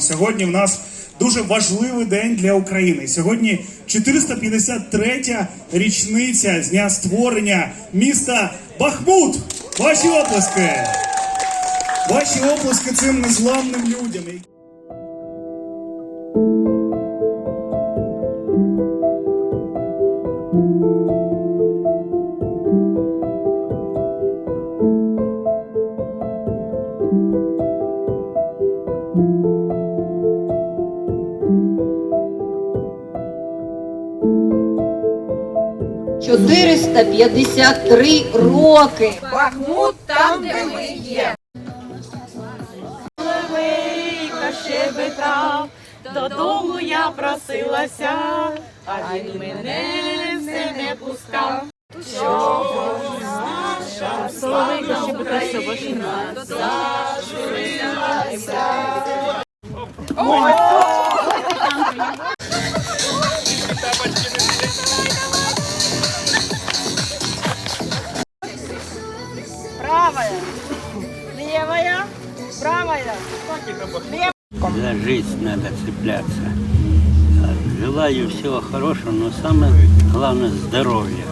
Сьогодні в нас дуже важливий день для України. Сьогодні 453 річниця з дня створення міста Бахмут. Ваші оплески! Ваші оплески цим незламним людям. Які... 453 роки. Бахмут там, де ми є. Левейка щебетав, додому я просилася, а він мене все не пускав. Що наша славна Україна зажурилася. Правая, левая, правая. За жизнь надо цепляться. Желаю всего хорошего, но самое главное здоровье.